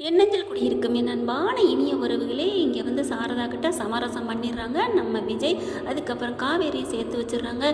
எண்ணஞ்சல் குடியிருக்கும் என் அன்பான இனிய உறவுகளே இங்கே வந்து சாரதா கிட்ட சமரசம் பண்ணிடுறாங்க. நம்ம விஜய் அதுக்கப்புறம் காவேரியை சேர்த்து வச்சிடுறாங்க.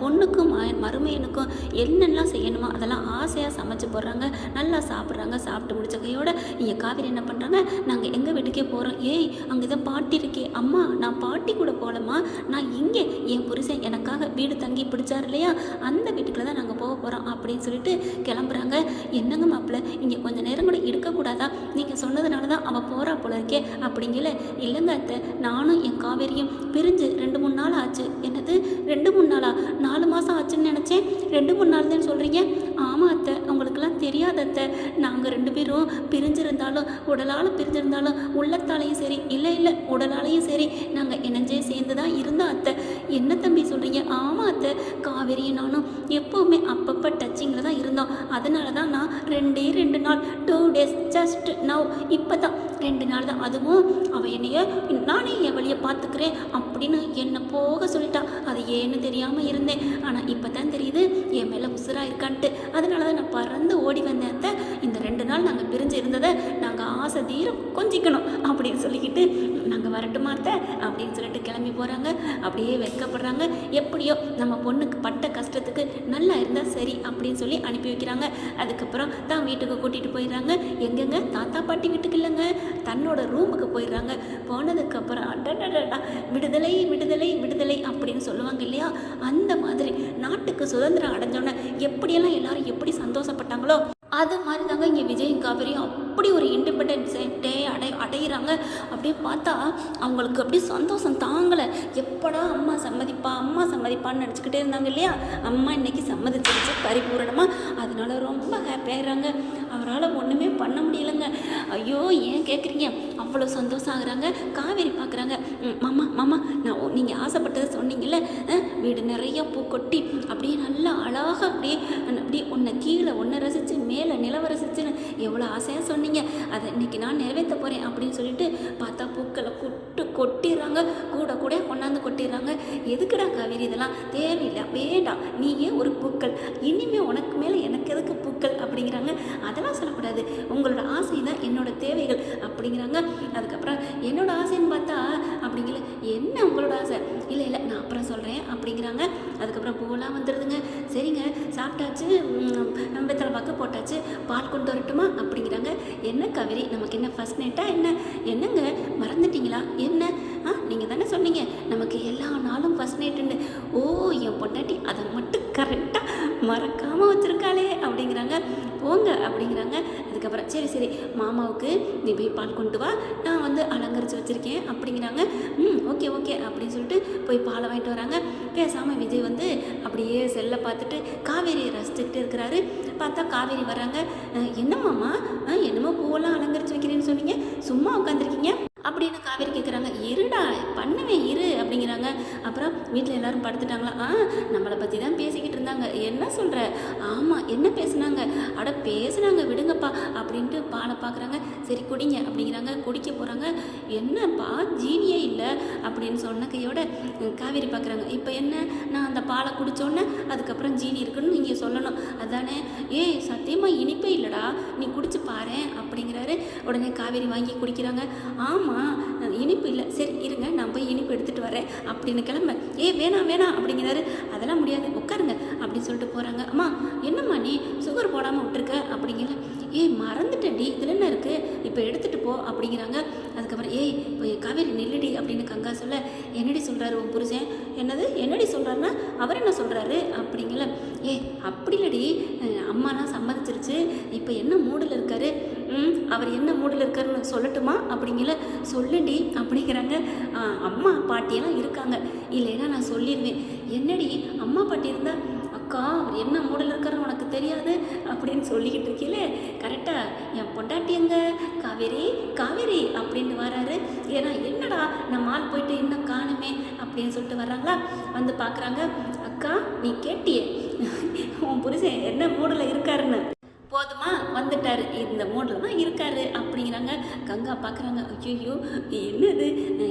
பொண்ணுக்கும் ம- மருமையனுக்கும் என்னென்னலாம் செய்யணுமோ அதெல்லாம் ஆசையாக சமைச்சு போடுறாங்க. நல்லா சாப்பிட்றாங்க. சாப்பிட்டு முடிச்ச கையோட இங்கே காவேரி என்ன பண்ணுறாங்க நாங்கள் எங்கள் வீட்டுக்கே போகிறோம் ஏய் அங்கே தான் பாட்டி இருக்கே. அம்மா நான் பாட்டி கூட போகலம்மா நான் இங்கே என் புருஷன் எனக்காக வீடு தங்கி பிடிச்சார் இல்லையா? அந்த வீட்டுக்குள்ள தான் நாங்கள் போக போகிறோம் அப்படின்னு சொல்லிட்டு கிளம்புறாங்க. என்னங்க மாப்பிள்ள இங்கே கொஞ்சம் நேரம் கூட இருக்கக்கூடாதா? நீங்கள் சொன்னதுனால தான் அவள் போகிறா போல இருக்கே அப்படிங்கல. இல்லைங்க அத்தை நானும் என் காவேரியும் பிரிஞ்சு ரெண்டு மூணு நாள் ஆச்சு. என்னது ரெண்டு மூணு நாளா? நாலு மாதம் ஆச்சுன்னு நினச்சேன். ரெண்டு மூணு நாள் தான் சொல்கிறீங்க ஆமாம் அத்தை உங்களுக்கெல்லாம் தெரியாத அத்தை. நாங்கள் ரெண்டு பேரும் பிரிஞ்சிருந்தாலும் உடலால் பிரிஞ்சிருந்தாலும் உள்ளத்தாலையும் சரி இல்லை இல்லை உடலாலையும் சரி நாங்கள் இணைஞ்சே சேர்ந்து தான் இருந்தோம் அத்தை. என்ன தம்பி சொல்கிறீங்க ஆமாம் அத்தை காவேரியும் நானும் எப்போவுமே அப்பப்போ டச்சிங்கில் தான் இருந்தோம். அதனால தான் நான் ரெண்டே ரெண்டு நாள் டூ டேஸ் ஜஸ்ட் நவ் இப்போ தான் ரெண்டு நாள் தான் அதுவும் அவள் என்னைய நானே என் வழியை பார்த்துக்கிறேன் அப்படின்னு என்னை போக சொல்லிட்டான் அது ஏன்னு தெரியாமல் இருந்தேன். ஆனால் இப்போ தான் தெரியுது என் மேலே உசுராக இருக்கான்ட்டு. அதனால தான் நான் பறந்து ஓடி வந்தேன் அத்தை. நாள் நாங்கள் பிரிஞ்சு இருந்ததை நாங்கள் ஆசை தீர கொஞ்சிக்கணும் அப்படின்னு சொல்லிக்கிட்டு நாங்கள் வரட்டுமா அத்தை? அப்படின்னு சொல்லிட்டு கிளம்பி போகிறாங்க அப்படியே வெட்கப்படுறாங்க. எப்படியோ நம்ம பொண்ணுக்கு பட்ட கஷ்டத்துக்கு நல்லா இருந்தால் சரி அப்படின்னு சொல்லி அனுப்பி வைக்கிறாங்க. அதுக்கப்புறம் தான் வீட்டுக்கு கூட்டிகிட்டு போயிடுறாங்க. எங்கெங்க? தாத்தா பாட்டி வீட்டுக்கு இல்லைங்க. தன்னோட ரூமுக்கு போயிடுறாங்க. போனதுக்கப்புறம் அடடடா விடுதலை விடுதலை விடுதலை அப்படின்னு சொல்லுவாங்க இல்லையா? அந்த மாதிரி நாட்டுக்கு சுதந்திரம் அடைஞ்சோன்னே எப்படியெல்லாம் எல்லாரும் எப்படி சந்தோஷப்பட்டாங்களோ அது மாதிரி தாங்க இங்கே விஜயும் காவேரியும் அப்படி ஒரு இண்டிபெண்டன்ஸ் டே அடை அடையிறாங்க. அப்படியே பார்த்தா அவங்களுக்கு அப்படியே சந்தோஷம். தாங்கலை. எப்படா அம்மா சம்மதிப்பா அம்மா சம்மதிப்பான்னு நினச்சிக்கிட்டே இருந்தாங்க இல்லையா? அம்மா இன்னைக்கு சம்மதிச்சிருச்சு பரிபூரணமாக அதனால ரொம்ப ஹாப்பியாகிறாங்க அவரால் ஒன்றுமே பண்ண முடியலைங்க. ஐயோ ஏன் கேட்குறீங்க அவ்வளோ சந்தோஷம் ஆகுறாங்க. காவேரி பார்க்குறாங்க மாமா மாமா நான் நீங்கள் ஆசைப்பட்டதை சொன்னீங்கல்ல வீடு நிறைய பூ கொட்டி அப்படியே நல்லா அழகாக அப்படியே அப்படியே உன்னை கீழே ஒன்றை ரசித்து மேலே நிலவரசிச்சுன்னு எவ்வளோ ஆசையாக சொன்னீங்க. அதை இன்னைக்கு நான் நிறைவேற்ற போகிறேன் அப்படின்னு சொல்லிட்டு பார்த்தா பூக்களை கொட்டு கொட்டிடுறாங்க. கூட கூட கொண்டாந்து கொட்டிடுறாங்க. எதுக்குடா காவேரி இதெல்லாம்? தேவையில்லை. வேண்டாம். ஏன் ஒரு பூக்கள். இனிமேல் உனக்கு மேலே எனக்கு எதுக்கு பூக்கள் அப்படிங்கிறாங்க. அதெல்லாம் சொல்லக்கூடாது. உங்களோட ஆசை தான் என்னோட தேவைகள் அப்படிங்கிறாங்க. அதுக்கப்புறம் என்னோட ஆசைன்னு பார்த்தா சொல்கிறேன் அப்படிங்கிறாங்க. அதுக்கப்புறம் பூவெல்லாம் வந்துடுதுங்க சரிங்க சாப்பிட்டாச்சு. வெத்தலை பாக்கு போட்டாச்சு. பால் கொண்டு வரட்டுமா? அப்படிங்கிறாங்க. என்ன கவிரி நமக்கு என்ன ஃபஸ்ட் நைட்டாக என்ன? என்னங்க மறந்துட்டீங்களா? என்ன? நீங்கள் தானே சொன்னீங்க. நமக்கு எல்லா நாளும் ஃபஸ்ட் நைட்டுன்னு ஓ என் பொண்டாட்டி அதை மட்டும் கரெக்டாக மறக்காமல் வச்சுருக்காளே அப்படிங்கிறாங்க. போங்க அப்படிங்கிறாங்க. அதுக்கப்புறம் சரி சரி மாமாவுக்கு நீ போய் பால் கொண்டு வா. நான் வந்து அலங்கரித்து வச்சுருக்கேன் அப்படிங்கிறாங்க. ம் ஓகே ஓகே அப்படின்னு சொல்லிட்டு போய் பாலை வாங்கிட்டு வராங்க. பேசாமல் விஜய் வந்து அப்படியே செல்லை பார்த்துட்டு காவேரியை ரசிச்சுக்கிட்டு இருக்கிறாரு. பார்த்தா காவேரி வராங்க. என்னம்மாம்மா என்ன மாமா? என்னமோ பூவெல்லாம் அலங்கரித்து வைக்கிறேன்னு சொன்னீங்க. சும்மா உட்காந்துருக்கீங்க அப்படின்னு காவேரி கேட்குறாங்க அப்புறம் வீட்டில் எல்லாரும் படுத்துட்டாங்களா? ஆ நம்மளை பற்றி தான் பேசிக்கிட்டு இருந்தாங்க. என்ன சொல்கிற ஆமாம் என்ன பேசுனாங்க? அட பேசுனாங்க விடுங்கப்பா அப்படின்ட்டு பாலை பார்க்குறாங்க சரி குடிங்க அப்படிங்கிறாங்க. குடிக்க போகிறாங்க என்னப்பா ஜீனியே இல்லை அப்படின்னு சொன்ன கையோட காவேரி பார்க்குறாங்க இப்போ என்ன? நான் அந்த பாலை குடித்தோன்னே அதுக்கப்புறம் ஜீனி இருக்குன்னு நீங்கள் சொல்லணும். அதானே? ஏய் சத்தியமாக இனிப்பே இல்லைடா. நீ குடிச்சு பாரு அப்படிங்கிறாரு. உடனே காவேரி வாங்கி குடிக்கிறாங்க. ஆமாம் இனிப்பு இல்லை. சரி இருங்க நான் போய் இனிப்பு எடுத்துகிட்டு வரேன். அப்படின்னு கிளம்ப. ஏ வேணாம் வேணாம் அப்படிங்கிறாரு. அதெல்லாம் முடியாது. உட்காருங்க அப்படின்னு சொல்லிட்டு போகிறாங்க அம்மா என்னம்மா நீ சுகர் போடாமல் விட்டுருக்க? அப்படிங்கிற ஏய் மறந்துட்டேன்டி. இதில் என்ன இருக்குது இப்போ எடுத்துகிட்டு போ அப்படிங்கிறாங்க. அதுக்கப்புறம் ஏய் இப்போ காவேரி நில்லுடி அப்படின்னு கங்கா சொல்ல என்னடி சொல்கிறாரு உன் புருஷன்? என்னது? என்னடி சொல்கிறாருன்னா அவர் என்ன சொல்கிறாரு அப்படிங்கல. ஏ அப்படி இல்லடி. அம்மாலாம் சம்மதிச்சிருச்சு. இப்போ என்ன மூடில் இருக்காரு? அவர் என்ன மூடில் இருக்காருன்னு சொல்லட்டுமா? அப்படிங்கல. சொல்லுடி அப்படிங்கிறாங்க. அம்மா பாட்டியெல்லாம் இருக்காங்க. இல்லைன்னா நான் சொல்லிடுவேன் என்னடி அம்மா பாட்டி இருந்தால் அவர் என்ன மூடில் இருக்காருன்னு உனக்கு தெரியாது அப்படின்னு சொல்லிக்கிட்டு இருக்கீங்களே கரெக்டாக என் பொண்டாட்டி எங்க? காவேரி காவேரி அப்படின்னு வராரு. ஏன்னா என்னடா நம்ம ஆள் போயிட்டு இன்னும் காணுமே அப்படின்னு சொல்லிட்டு வர்றாங்களா? வந்து பார்க்குறாங்க அக்கா நீ கேட்டியே உன் புருஷன் என்ன மூடில் இருக்காருன்னு? போதுமா வந்துட்டாரு. இந்த மூடில் தான் இருக்காரு அப்படிங்கிறாங்க. கங்கா பார்க்குறாங்க ஐயோ என்னது?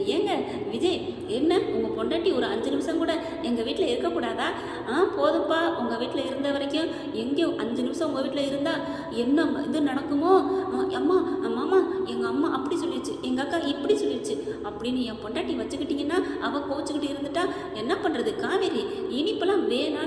ஏங்க விஜய் என்ன? உங்கள் பொண்டாட்டி ஒரு அஞ்சு நிமிஷம் கூட எங்கள் வீட்டில் இருக்கக்கூடாதா? ஆ போதும்ப்பா. உங்கள் வீட்டில் இருந்த வரைக்கும் எங்கேயோ அஞ்சு நிமிஷம் உங்கள் வீட்டில் இருந்தால் என்ன இது நடக்குமோ? ஆ, அம்மா அம்மா எங்கள் அக்கா இப்படி சொல்லிடுச்சு. அப்படின்னு என் பொண்டாட்டி வச்சுக்கிட்டிங்கன்னா அவள் கோச்சுக்கிட்டு இருந்துட்டா. என்ன பண்ணுறது காவேரி இனிப்பெல்லாம் வேணாம்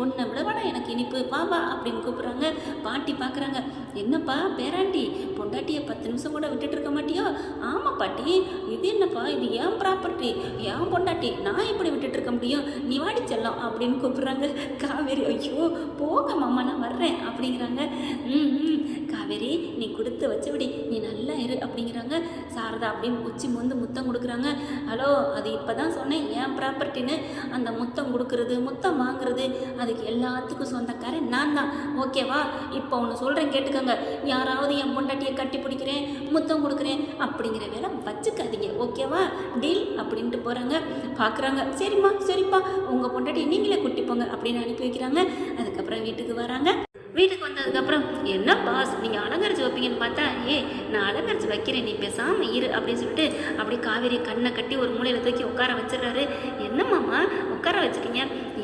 சொன்னேன் உன்னை விடவாடா எனக்கு இனிப்பு. வா வா அப்படின்னு கூப்பிட்றாங்க. பாட்டி பார்க்குறாங்க என்னப்பா பேராண்டி பொண்டாட்டியை பத்து நிமிஷம் கூட விட்டுட்டு இருக்க மாட்டியோ? ஆமாம் பாட்டி. இது என்னப்பா? இது ஏன் ப்ராப்பர்ட்டி ஏன் பொண்டாட்டி? நான் இப்படி விட்டுட்டு இருக்க முடியும்? நீ வாடி செல்லம் அப்படின்னு கூப்பிட்றாங்க. காவேரி ஐயோ போக மாமா நான் வர்றேன் அப்படிங்கிறாங்க. ம் ம். காவேரி நீ கொடுத்து வச்சபடி நீ நல்லா இரு அப்படிங்கிறாங்க. சாரதா அப்படின்னு உச்சி முந்து முத்தம் கொடுக்குறாங்க. ஹலோ அது இப்போ தான் சொன்னேன். ஏன் ப்ராப்பர்ட்டின்னு? அந்த முத்தம் கொடுக்கறது முத்தம் வாங்குறது அதுக்கு எல்லாத்துக்கும் சொந்தக்காரன் நான் தான். ஓகேவா இப்போ ஒன்று சொல்கிறேன் கேட்டுக்கோங்க. யாராவது என் பொண்டாட்டியை கட்டி பிடிக்கிறேன் முத்தம் கொடுக்குறேன் அப்படிங்கிற வேலை வச்சுக்காதீங்க. ஓகேவா டீல் அப்படின்ட்டு போகிறாங்க பார்க்குறாங்க சரிம்மா சரிப்பா. உங்கள் பொண்டாட்டியை நீங்களே கூட்டி போங்க அப்படின்னு அனுப்பி வைக்கிறாங்க. அதுக்கப்புறம் வீட்டுக்கு வராங்க. வீட்டுக்கு வந்ததுக்கப்புறம் என்ன பாஸ் நீங்கள் அலங்கரிச்சு வைப்பீங்கன்னு பார்த்தா ஏ நான் அலங்கரிச்சு வைக்கிறேன் நீ பேசாமல் இரு அப்படின்னு சொல்லிட்டு அப்படி காவேரி கண்ணை கட்டி ஒரு மூலையில் தூக்கி உட்கார வச்சிடுறாரு. என்னம்மாம்மா உட்கார வச்சுட்டீங்க?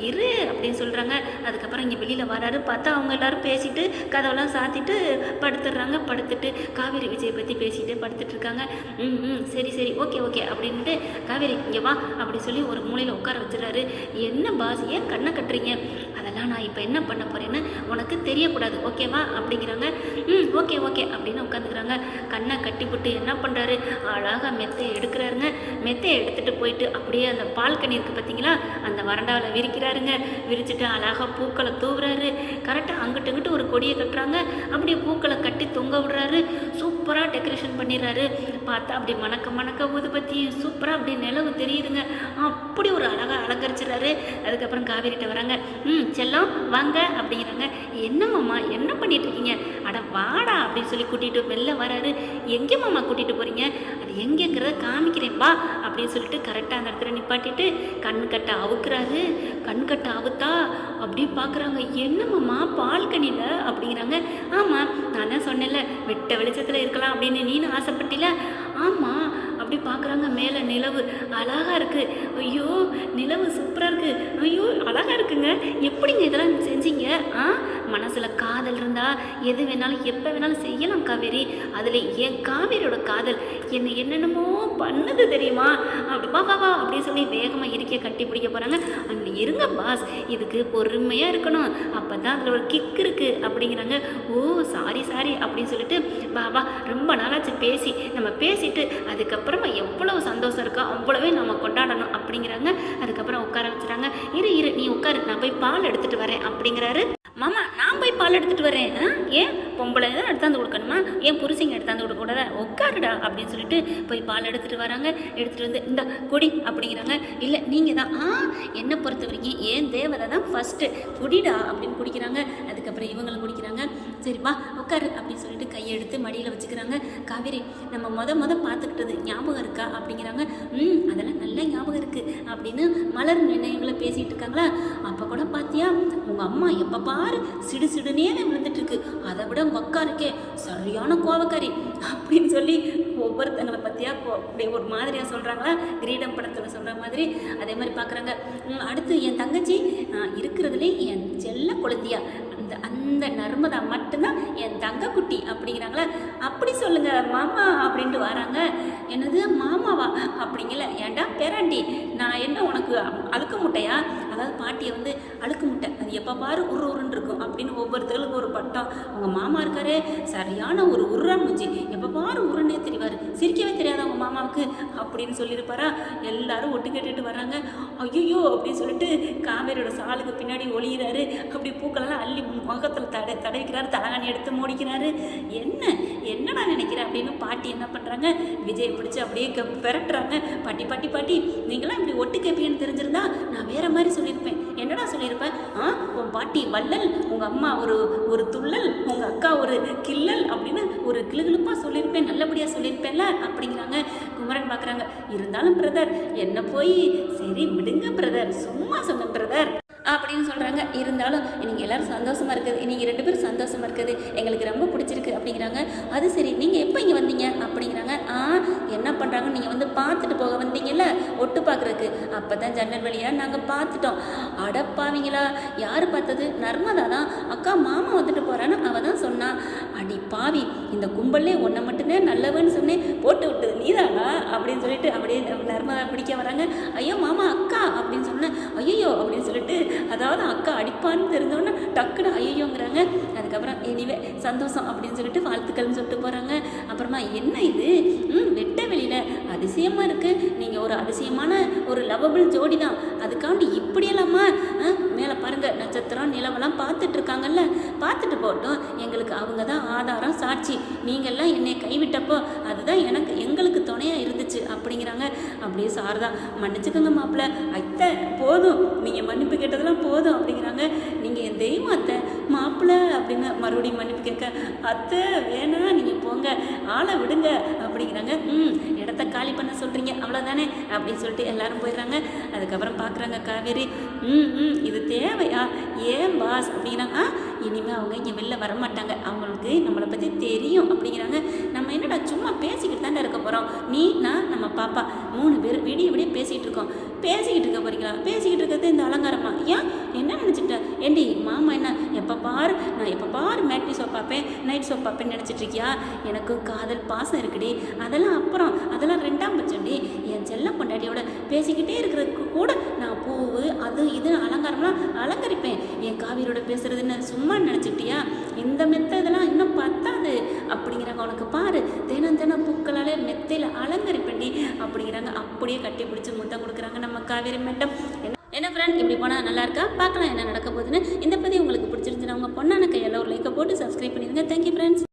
இரு அப்படின்னு சொல்கிறாங்க அதுக்கப்புறம் இங்கே வெளியில் வராரு. பார்த்தா அவங்க எல்லாரும் பேசிட்டு கதவெல்லாம் சாத்திட்டு படுத்துடுறாங்க. படுத்துட்டு காவேரி விஜய் பற்றி பேசிட்டு படுத்துட்டு இருக்காங்க ம் ம் சரி சரி ஓகே ஓகே அப்படின்ட்டு காவேரி இங்கே வா அப்படி சொல்லி ஒரு மூலையில் உட்கார வச்சிடுறாரு. என்ன பாஸ் ஏன் கண்ணை கட்டுறீங்க? அதெல்லாம் நான் இப்போ என்ன பண்ண போகிறேன்னு உனக்கு தெரியும் தெரியக்கூடாது ஓகேவா? அப்படிங்கிறாங்க. ம் ஓகே ஓகே அப்படின்னு உட்காந்துக்கிறாங்க. கண்ணை கட்டிப்புட்டு என்ன பண்ணுறாரு அழகாக மெத்தை எடுக்கிறாருங்க. மெத்தையை எடுத்துகிட்டு போயிட்டு அப்படியே அந்த பால்கனி இருக்குது பார்த்தீங்களா அந்த வறண்டாவில் விரிக்கிறாருங்க. விரிச்சுட்டு அழகாக பூக்களை தூவுறாரு. கரெக்டாக அங்கிட்டு இங்கிட்டு ஒரு கொடியை கட்டுறாங்க. அப்படியே பூக்களை கட்டி தொங்க விடுறாரு. சூப்பராக டெக்கரேஷன் பண்ணிடுறாரு. பார்த்தா அப்படி மணக்க மணக்க ஊதுபத்தி சூப்பராக அப்படி நிலவு தெரியுதுங்க. அப்படி ஒரு அழகாக அலங்கரிச்சிடுறாரு. அதுக்கப்புறம் காவேரிட்ட வராங்க. ம் செல்லம் வாங்க அப்படிங்கிறாங்க. என்ன மாமா என்ன பண்ணிட்டு இருக்கீங்க அட வாடா அப்படின்னு சொல்லி கூட்டிகிட்டு வெளில வராரு. எங்கே மாமா கூட்டிகிட்டு போகிறீங்க அது எங்கேங்கிறத காமிக்கிறேன் வா அப்படின்னு சொல்லிட்டு கரெக்டாக அந்த இடத்துல நிப்பாட்டிட்டு கண் கட்டை அவுக்குறாரு. கண் கட்டை அவுத்தா அப்படி பார்க்குறாங்க என்னம்மாம்மா பால்கனியில் அப்படிங்கிறாங்க. ஆமாம் நான் தான் சொன்னேன்ல வெட்ட வெளிச்சத்தில் இருக்கலாம் அப்படின்னு நீனு ஆசைப்பட்டில? ஆமாம் அப்படி பார்க்குறாங்க மேலே நிலவு. அழகாக இருக்குது ஐயோ நிலவு சூப்பராக இருக்குது ஐயோ அழகாக இருக்குங்க. எப்படிங்க இதெல்லாம் செஞ்சீங்க? ஆ மனசில் காதல் இருந்தால் எது வேணாலும் எப்போ வேணாலும் செய்யலாம் காவேரி. அதில் என் காவேரியோட காதல் என்னை என்னென்னமோ பண்ணுது தெரியுமா? அப்படி வா வா வா அப்படின்னு சொல்லி வேகமாக இருக்கைய கட்டி பிடிக்க போகிறாங்க அங்கே இருங்க பாஸ் இதுக்கு பொறுமையாக இருக்கணும். அப்போ தான் அதில் ஒரு கிக் இருக்குது அப்படிங்கிறாங்க. ஓ சாரி சாரி அப்படின்னு சொல்லிட்டு வா வா ரொம்ப நாளாச்சு பேசி நம்ம பேசிட்டு அதுக்கப்புறமா எவ்வளவு சந்தோஷம் இருக்கோ அவ்வளோவே நம்ம கொண்டாடணும் அப்படிங்கிறாங்க. அதுக்கப்புறம் உட்கார வச்சுறாங்க. இரு இரு நீ உட்காரு நான் போய் பால் எடுத்துகிட்டு வரேன் அப்படிங்கிறாரு. மாமா நான் போய் பால் எடுத்துகிட்டு வரேன் ஏன்? பொம்பளை தான் எடுத்தாந்து கொடுக்கணுமா? ஏன் புருஷங்க எடுத்தாந்து கொடுக்கூடாதா உட்காருடா அப்படின்னு சொல்லிட்டு போய் பால் எடுத்துகிட்டு வராங்க. எடுத்துகிட்டு வந்து இந்த குடி அப்படிங்கிறாங்க. இல்லை நீங்கள் தான் ஆ என்னை பொறுத்த வரைக்கும்? ஏன் தேவதை தான் ஃபஸ்ட்டு குடிடா? அப்படின்னு குடிக்கிறாங்க. அதுக்கப்புறம் இவங்களும் குடிக்கிறாங்க. சரிம்மா உட்காரு அப்படின்னு சொல்லிட்டு கையை எடுத்து மடியில் வச்சுக்கிறாங்க. காவேரி நம்ம மொத மொத பார்த்துக்கிட்டது ஞாபகம் இருக்கா? அப்படிங்கிறாங்க. ம் அதெல்லாம் நல்லா ஞாபகம் இருக்குது அப்படின்னு மலர் நினைவுகளை பேசிகிட்டு இருக்காங்களா? அப்போ கூட பார்த்தியா உங்கள் அம்மா எப்போ பாரு சிடு சிடுனே விழுந்துட்டு இருக்கு. அதை விட உங்கள் அக்கா இருக்கே சரியான கோவக்காரி அப்படின்னு சொல்லி ஒவ்வொருத்தங்களை பற்றியா அப்படியே ஒரு மாதிரியாக சொல்கிறாங்களா கிரீடம் படத்தில் சொல்கிற மாதிரி. அதே மாதிரி பார்க்குறாங்க அடுத்து என் தங்கச்சி இருக்கிறதுலே என் செல்ல குழந்தையா. அந்த அந்த நர்மதா மட்டும்தான் என் தங்க குட்டி அப்படிங்கிறாங்களா? அப்படி சொல்லுங்கள் மாமா அப்படின்ட்டு வராங்க. என்னது மாமா ஏன்டா பேராண்டி? நான் என்ன உனக்கு அழுக்கு முட்டையா? அதாவது பாட்டியை வந்து அழுக்கு முட்டை. அது எப்போ பாரு உரு உருன்னு இருக்கும். அப்படின்னு ஒவ்வொருத்தர்களுக்கும் ஒரு பட்டம். அவங்க மாமா இருக்காரு சரியான ஒரு உருரா மூஞ்சி. எப்போ பாரு உருன்னே தெரிவார். சிரிக்கவே தெரியாத அவங்க மாமாவுக்கு? அப்படின்னு சொல்லியிருப்பாரா? எல்லாரும் ஒட்டு கேட்டுட்டு வராங்க ஐயோ அப்படின்னு சொல்லிட்டு காவேரியோட சாலுக்கு பின்னாடி ஒளியிறாரு. அப்படி பூக்களெல்லாம் அள்ளி முகத்தில் தடை தடவிக்கிறாரு. தலகாணி எடுத்து மூடிக்கிறாரு. என்ன? என்னடா நினைக்கிறேன் அப்படின்னு பாட்டி என்ன பண்ணுறாங்க விஜய் பிடிச்சி அப்படியே பெரட்டுறாங்க. பாட்டி பாட்டி பாட்டி நீங்களாம் இப்படி ஒட்டு கேட்பீங்கன்னு தெரிஞ்சிருந்தா நான் வேற மாதிரி சொல்லியிருப்பேன். என்னடா சொல்லியிருப்பேன் ஆ? உன் பாட்டி வள்ளல் உங்கள் அம்மா ஒரு ஒரு துள்ளல் உங்கள் அக்கா ஒரு கிள்ளல் அப்படின்னு ஒரு கிளுகிளுப்பாக சொல்லியிருப்பேன் நல்லபடியாக சொல்லியிருப்பேன்ல? அப்படிங்கிறாங்க. குமரன் பார்க்குறாங்க இருந்தாலும் பிரதர் என்ன போய்? சரி விடுங்க பிரதர். சும்மா சொன்ன பிரதர். அப்படின்னு சொல்கிறாங்க இருந்தாலும் நீங்கள் எல்லாரும் சந்தோஷமாக இருக்குது. நீங்கள் ரெண்டு பேரும் சந்தோஷமாக இருக்குது. எங்களுக்கு ரொம்ப பிடிச்சிருக்கு. அப்படிங்கிறாங்க. அது சரி நீங்கள் எப்போ இங்கே வந்தீங்க? அப்படிங்கிறாங்க. ஆ என்ன பண்ணுறாங்க நீங்கள் வந்து பார்த்துட்டு போக வந்தீங்கல்ல ஒட்டு பார்க்குறதுக்கு. அப்போ தான் ஜன்னல் வழியாக நாங்கள் பார்த்துட்டோம். அடப்பாவீங்களா யார் பார்த்தது? நர்மதா தான். அக்கா மாமா வந்துட்டு போகிறான்னு அவள் தான் சொன்னான் அடி பாவி இந்த கும்பல்லே ஒன்றை மட்டும்தான் நல்லவன்னு சொன்னேன். போட்டு விட்டது நீதானா? அப்படின்னு சொல்லிட்டு அப்படியே நர்மதா பிடிக்க வராங்க. ஐயோ மாமா அக்கா அப்படின்னு சொன்னேன். ஐயோ அப்படின்னு சொல்லிட்டு அதாவது அக்கா அடிப்பான்னு தெரிஞ்சோன்னே டக்குன்னு ஐயோங்கிறாங்க அதுக்கப்புறம் எனிவே சந்தோஷம் அப்படின்னு சொல்லிட்டு வாழ்த்துக்கள்னு சொல்லிட்டு போகிறாங்க அப்புறமா என்ன இது? ம் வெட்ட வெளியில். அதிசயமாக இருக்குது நீங்கள் ஒரு அதிசயமான ஒரு லவபிள் ஜோடி தான். அதுக்காண்டி இப்படியெல்லாமா? மேலே பாருங்கள் நட்சத்திரம் நிலவெல்லாம் பார்த்துட்டு இருக்காங்கல்ல. பார்த்துட்டு போட்டோம் எங்களுக்கு அவங்க தான் ஆதாரம் சாட்சி. நீங்கள்லாம் என்னை கைவிட்டப்போ அதுதான் எனக்கு எங்களுக்கு துணையாக இருந்துச்சு அப்படிங்கிறாங்க. அப்படியே சார் தான் மன்னிச்சுக்கோங்க மாப்பிள்ள. அத்தை போதும். நீங்கள் மன்னிப்பு கேட்டதெல்லாம் போதும். மறுபடியும் மன்னிப்பு கேட்க அத்தை வேணாம் நீங்கள் போங்க ஆளை விடுங்க அப்படிங்கிறாங்க. ம் இடத்த காலி பண்ண சொல்கிறீங்க அவ்வளோதானே அப்படின்னு சொல்லிட்டு எல்லாரும் போயிடுறாங்க. அதுக்கப்புறம் பார்க்குறாங்க காவேரி. ம் ம் இது தேவையா? ஏன் பாஸ் அப்படிங்கிறாங்க. ஆ இனிமேல் அவங்க இங்கே வெளில வர மாட்டாங்க அவங்களுக்கு நம்மளை பற்றி தெரியும் அப்படிங்கிறாங்க நம்ம என்னடா சும்மா பேசிக்கிட்டு தானே இருக்க போகிறோம் நீ நான் நம்ம பாப்பா. மூணு பேர் விடிய விடிய பேசிகிட்டு இருக்கோம் பேசிக்கிட்டு இருக்க போறீங்களா? பேசிக்கிட்டு இருக்கிறது இந்த அலங்காரமா? ஏன்? என்ன நினச்சிட்ட? ஏண்டி மாமா என்ன? எப்போ பாரு நான் எப்போ பாரு மேட்னி ஷோ பார்ப்பேன் நைட் ஷோ பார்ப்பேன்னு நினச்சிட்டு இருக்கியா எனக்கு காதல் பாசம் இருக்குடி. அதெல்லாம் அப்புறம் அதெல்லாம் ரெண்டாம் பட்சம்டி என் செல்ல பொண்டாட்டியோட பேசிக்கிட்டே இருக்கிறதுக்கு கூட நான் பூவு இது அலங்காரம்லாம் அலங்கரிப்பேன். என் காவியரோட பேசுறதுன்னு சும்மா நினச்சிட்டியா? இந்த மெத்த இதெல்லாம் இன்னும் பத்தாது. அப்படிங்கிறாங்க. உனக்கு பாரு தினம் தினம் பூக்களாலே மெத்தையில் அலங்கரிப்பேன்டி அப்படிங்கிறாங்க. அப்படியே கட்டி பிடிச்சி முத்தம் கொடுக்குறாங்க நம்ம காவேரி மேட்டம் என்ன என்ன ஃப்ரெண்ட் இப்படி போனால் நல்லா இருக்கா? பார்க்கலாம் என்ன நடக்க போகுதுன்னு. இந்த பதிவு உங்களுக்கு பிடிச்சிருந்துச்சுன்னா உங்கள் பொண்ணான கையில் ஒரு லைக்கை போட்டு சப்ஸ்கிரைப் பண்ணிடுங்க. Thank you friends